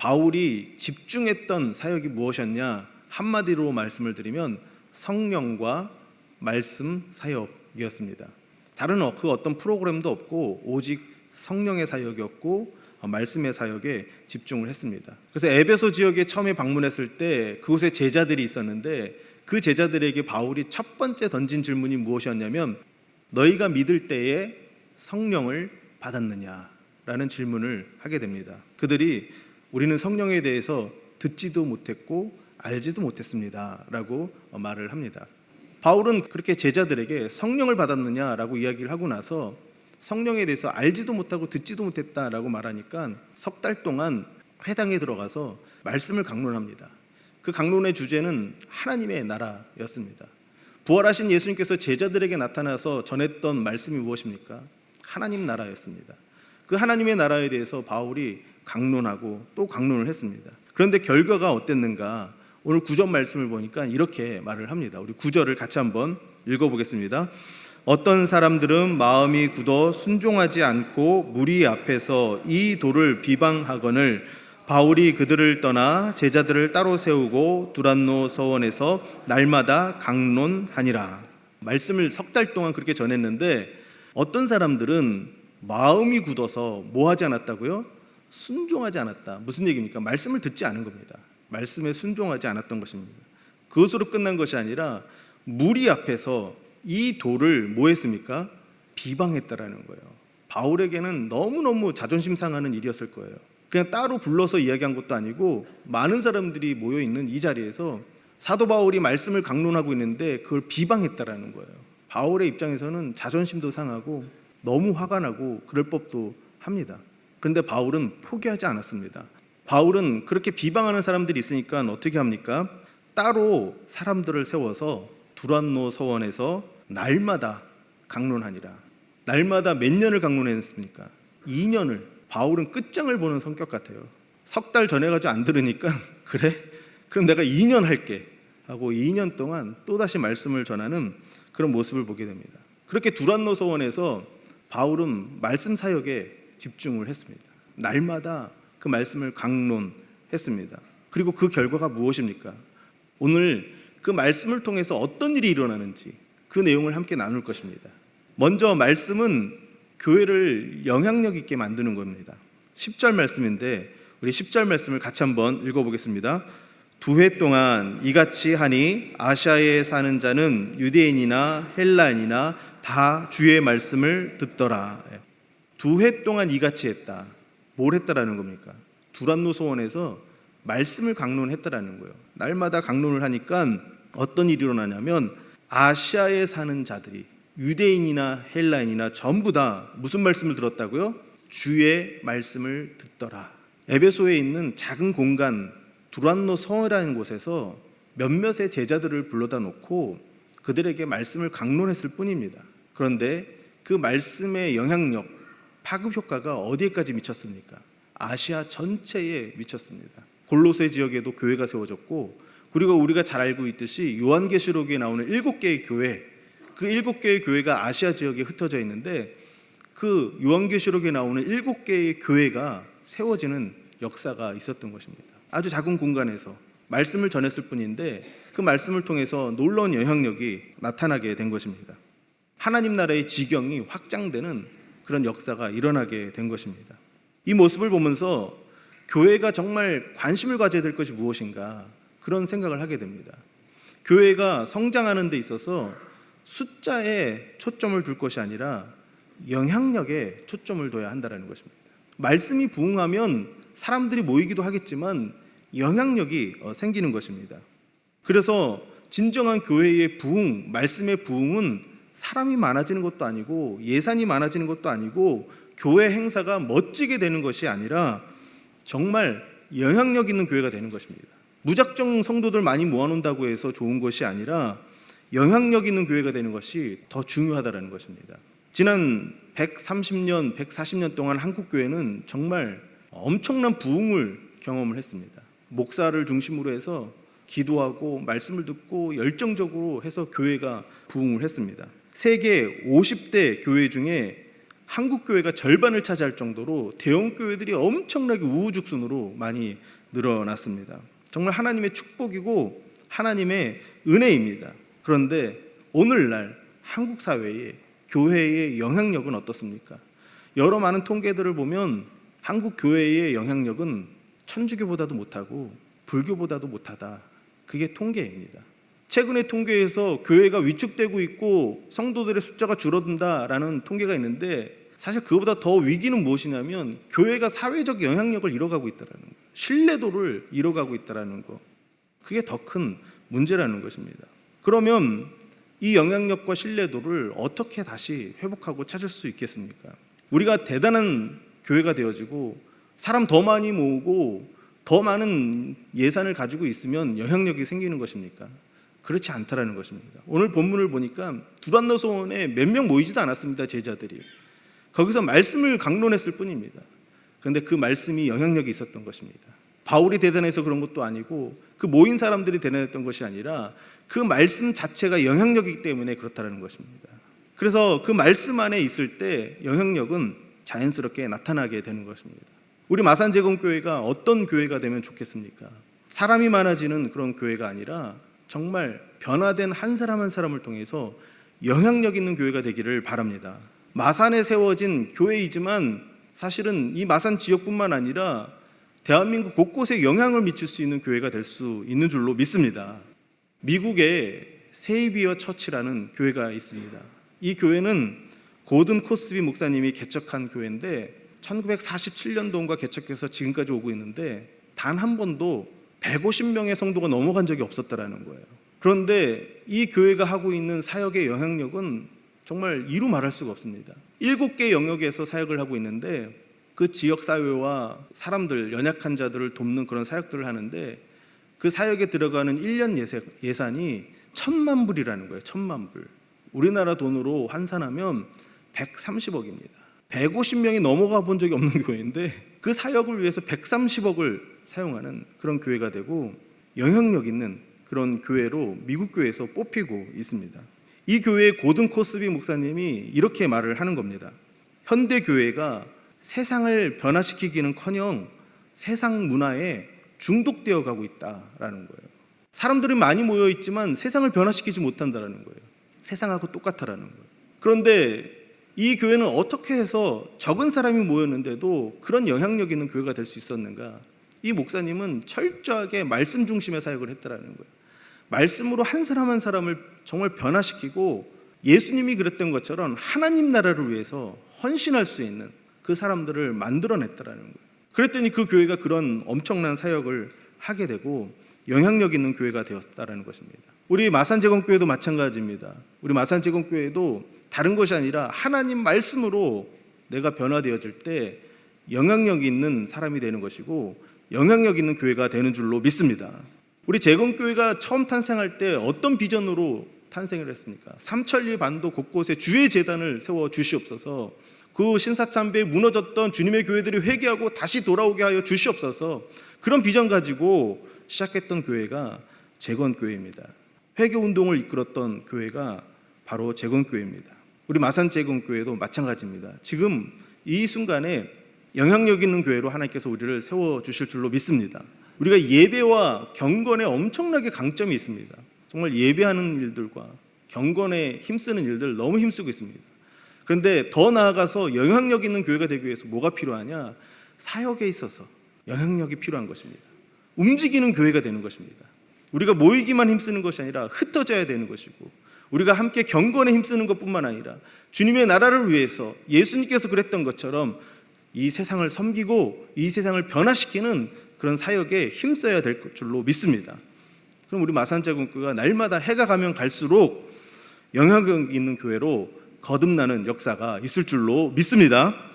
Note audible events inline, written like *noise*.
바울이 집중했던 사역이 무엇이었냐? 한마디로 말씀을 드리면 성령과 말씀 사역이었습니다. 다른 어- 그 어떤 프로그램도 없고 오직 성령의 사역이었고 어, 말씀의 사역에 집중을 했습니다. 그래서 에베소 지역에 처음에 방문했을 때 그곳에 제자들이 있었는데 그 제자들에게 바울이 첫 번째 던진 질문이 무엇이었냐면 너희가 믿을 때에 성령을 받았느냐라는 질문을 하게 됩니다. 그들이 우리는 성령에 대해서 듣지도 못했고 알지도 못했습니다 라고 어, 말을 합니다. 바울은 그렇게 제자들에게 성령을 받았느냐라고 이야기를 하고 나서 성령에 대해서 알지도 못하고 듣지도 못했다라고 말하니까 석 달 동안 회당에 들어가서 말씀을 강론합니다. 그 강론의 주제는 하나님의 나라였습니다. 부활하신 예수님께서 제자들에게 나타나서 전했던 말씀이 무엇입니까? 하나님 나라였습니다. 그 하나님의 나라에 대해서 바울이 강론하고 또 강론을 했습니다. 그런데 결과가 어땠는가? 오늘 구절 말씀을 보니까 이렇게 말을 합니다. 우리 구절을 같이 한번 읽어보겠습니다. 어떤 사람들은 마음이 굳어 순종하지 않고 무리 앞에서 이 도를 비방하거늘 바울이 그들을 떠나 제자들을 따로 세우고 두란노 서원에서 날마다 강론하니라. 말씀을 석 달 동안 그렇게 전했는데 어떤 사람들은 마음이 굳어서 뭐 하지 않았다고요? 순종하지 않았다. 무슨 얘기입니까? 말씀을 듣지 않은 겁니다. 말씀에 순종하지 않았던 것입니다. 그것으로 끝난 것이 아니라 무리 앞에서 이 도를 뭐 했습니까? 비방했다라는 거예요. 바울에게는 너무너무 자존심 상하는 일이었을 거예요. 그냥 따로 불러서 이야기한 것도 아니고 많은 사람들이 모여 있는 이 자리에서 사도 바울이 말씀을 강론하고 있는데 그걸 비방했다라는 거예요. 바울의 입장에서는 자존심도 상하고 너무 화가 나고 그럴 법도 합니다. 그런데 바울은 포기하지 않았습니다. 바울은 그렇게 비방하는 사람들이 있으니까 어떻게 합니까? 따로 사람들을 세워서 두란노 서원에서 날마다 강론하니라. 날마다 몇 년을 강론했습니까? 2년을. 바울은 끝장을 보는 성격 같아요. 석 달 전에 가지고 안 들으니까 *laughs* 그래? 그럼 내가 2년 할게 하고 2년 동안 또다시 말씀을 전하는 그런 모습을 보게 됩니다. 그렇게 두란노 서원에서 바울은 말씀 사역에 집중을 했습니다. 날마다 그 말씀을 강론했습니다. 그리고 그 결과가 무엇입니까? 오늘 그 말씀을 통해서 어떤 일이 일어나는지 그 내용을 함께 나눌 것입니다. 먼저 말씀은 교회를 영향력 있게 만드는 겁니다. 10절 말씀인데 우리 10절 말씀을 같이 한번 읽어보겠습니다. 두 해 동안 이같이 하니 아시아에 사는 자는 유대인이나 헬라인이나 다 주의 말씀을 듣더라. 두 해 동안 이같이 했다. 뭘 했다라는 겁니까? 두란노 소원에서 말씀을 강론했다라는 거예요. 날마다 강론을 하니까 어떤 일이 일어나냐면 아시아에 사는 자들이 유대인이나 헬라인이나 전부 다 무슨 말씀을 들었다고요? 주의 말씀을 듣더라. 에베소에 있는 작은 공간 두란노 성이라는 곳에서 몇몇의 제자들을 불러다 놓고 그들에게 말씀을 강론했을 뿐입니다. 그런데 그 말씀의 영향력, 파급 효과가 어디에까지 미쳤습니까? 아시아 전체에 미쳤습니다. 골로새 지역에도 교회가 세워졌고 그리고 우리가 잘 알고 있듯이 요한계시록에 나오는 일곱 개의 교회 그 일곱 개의 교회가 아시아 지역에 흩어져 있는데 그 요한계시록에 나오는 일곱 개의 교회가 세워지는 역사가 있었던 것입니다. 아주 작은 공간에서 말씀을 전했을 뿐인데 그 말씀을 통해서 놀라운 영향력이 나타나게 된 것입니다. 하나님 나라의 지경이 확장되는 그런 역사가 일어나게 된 것입니다. 이 모습을 보면서 교회가 정말 관심을 가져야 될 것이 무엇인가 그런 생각을 하게 됩니다. 교회가 성장하는 데 있어서 숫자에 초점을 둘 것이 아니라 영향력에 초점을 둬야 한다는 것입니다. 말씀이 부흥하면 사람들이 모이기도 하겠지만 영향력이 어, 생기는 것입니다. 그래서 진정한 교회의 부흥, 말씀의 부흥은 사람이 많아지는 것도 아니고 예산이 많아지는 것도 아니고 교회 행사가 멋지게 되는 것이 아니라 정말 영향력 있는 교회가 되는 것입니다. 무작정 성도들 많이 모아놓는다고 해서 좋은 것이 아니라 영향력 있는 교회가 되는 것이 더 중요하다는 것입니다. 지난 130년, 140년 동안 한국 교회는 정말 엄청난 부흥을 경험을 했습니다. 목사를 중심으로 해서 기도하고 말씀을 듣고 열정적으로 해서 교회가 부흥을 했습니다. 세계 50대 교회 중에 한국 교회가 절반을 차지할 정도로 대형 교회들이 엄청나게 우후죽순으로 많이 늘어났습니다. 정말 하나님의 축복이고 하나님의 은혜입니다. 그런데 오늘날 한국 사회에 교회의 영향력은 어떻습니까? 여러 많은 통계들을 보면 한국 교회의 영향력은 천주교보다도 못하고 불교보다도 못하다. 그게 통계입니다. 최근의 통계에서 교회가 위축되고 있고 성도들의 숫자가 줄어든다라는 통계가 있는데 사실 그보다 더 위기는 무엇이냐면 교회가 사회적 영향력을 잃어가고 있다라는 거, 신뢰도를 잃어가고 있다라는 거. 그게 더 큰 문제라는 것입니다. 그러면 이 영향력과 신뢰도를 어떻게 다시 회복하고 찾을 수 있겠습니까? 우리가 대단한 교회가 되어지고 사람 더 많이 모으고 더 많은 예산을 가지고 있으면 영향력이 생기는 것입니까? 그렇지 않다라는 것입니다. 오늘 본문을 보니까 두란노 소원에 몇 명 모이지도 않았습니다. 제자들이. 거기서 말씀을 강론했을 뿐입니다. 그런데 그 말씀이 영향력이 있었던 것입니다. 바울이 대단해서 그런 것도 아니고 그 모인 사람들이 대단했던 것이 아니라 그 말씀 자체가 영향력이기 때문에 그렇다는 것입니다. 그래서 그 말씀 안에 있을 때 영향력은 자연스럽게 나타나게 되는 것입니다. 우리 마산제공교회가 어떤 교회가 되면 좋겠습니까? 사람이 많아지는 그런 교회가 아니라 정말 변화된 한 사람 한 사람을 통해서 영향력 있는 교회가 되기를 바랍니다. 마산에 세워진 교회이지만 사실은 이 마산 지역뿐만 아니라 대한민국 곳곳에 영향을 미칠 수 있는 교회가 될 수 있는 줄로 믿습니다. 미국에 세이비어 처치라는 교회가 있습니다. 이 교회는 고든 코스비 목사님이 개척한 교회인데 1947년도인가 개척해서 지금까지 오고 있는데 단 한 번도 150명의 성도가 넘어간 적이 없었다라는 거예요. 그런데 이 교회가 하고 있는 사역의 영향력은 정말 이루 말할 수가 없습니다. 일곱 개 영역에서 사역을 하고 있는데 그 지역 사회와 사람들 연약한 자들을 돕는 그런 사역들을 하는데 그 사역에 들어가는 1년 예산이 천만 불이라는 거예요. 천만 불. 우리나라 돈으로 환산하면 130억입니다. 150명이 넘어가 본 적이 없는 *laughs* 교회인데 그 사역을 위해서 130억을 사용하는 그런 교회가 되고 영향력 있는 그런 교회로 미국 교회에서 뽑히고 있습니다. 이 교회의 고든 코스비 목사님이 이렇게 말을 하는 겁니다. 현대 교회가 세상을 변화시키기는커녕 세상 문화에 중독되어 가고 있다라는 거예요. 사람들이 많이 모여 있지만 세상을 변화시키지 못한다라는 거예요. 세상하고 똑같다라는 거예요. 그런데 이 교회는 어떻게 해서 적은 사람이 모였는데도 그런 영향력 있는 교회가 될 수 있었는가? 이 목사님은 철저하게 말씀 중심의 사역을 했다라는 거예요. 말씀으로 한 사람 한 사람을 정말 변화시키고 예수님이 그랬던 것처럼 하나님 나라를 위해서 헌신할 수 있는 그 사람들을 만들어냈다라는 거예요. 그랬더니 그 교회가 그런 엄청난 사역을 하게 되고 영향력 있는 교회가 되었다라는 것입니다. 우리 마산제공교회도 마찬가지입니다. 우리 마산제공교회도 다른 것이 아니라 하나님 말씀으로 내가 변화되어질 때 영향력 있는 사람이 되는 것이고 영향력 있는 교회가 되는 줄로 믿습니다. 우리 재건교회가 처음 탄생할 때 어떤 비전으로 탄생을 했습니까? 삼천리 반도 곳곳에 주의 재단을 세워 주시옵소서. 그 신사참배에 무너졌던 주님의 교회들이 회개하고 다시 돌아오게 하여 주시옵소서. 그런 비전 가지고 시작했던 교회가 재건교회입니다. 회개 운동을 이끌었던 교회가 바로 재건교회입니다. 우리 마산 재건교회도 마찬가지입니다. 지금 이 순간에 영향력 있는 교회로 하나님께서 우리를 세워 주실 줄로 믿습니다. 우리가 예배와 경건에 엄청나게 강점이 있습니다. 정말 예배하는 일들과 경건에 힘쓰는 일들 너무 힘쓰고 있습니다. 그런데 더 나아가서 영향력 있는 교회가 되기 위해서 뭐가 필요하냐? 사역에 있어서 영향력이 필요한 것입니다. 움직이는 교회가 되는 것입니다. 우리가 모이기만 힘쓰는 것이 아니라 흩어져야 되는 것이고 우리가 함께 경건에 힘쓰는 것뿐만 아니라 주님의 나라를 위해서 예수님께서 그랬던 것처럼 이 세상을 섬기고 이 세상을 변화시키는 그런 사역에 힘써야 될 줄로 믿습니다. 그럼 우리 마산자군교가 날마다 해가 가면 갈수록 영향력 있는 교회로 거듭나는 역사가 있을 줄로 믿습니다.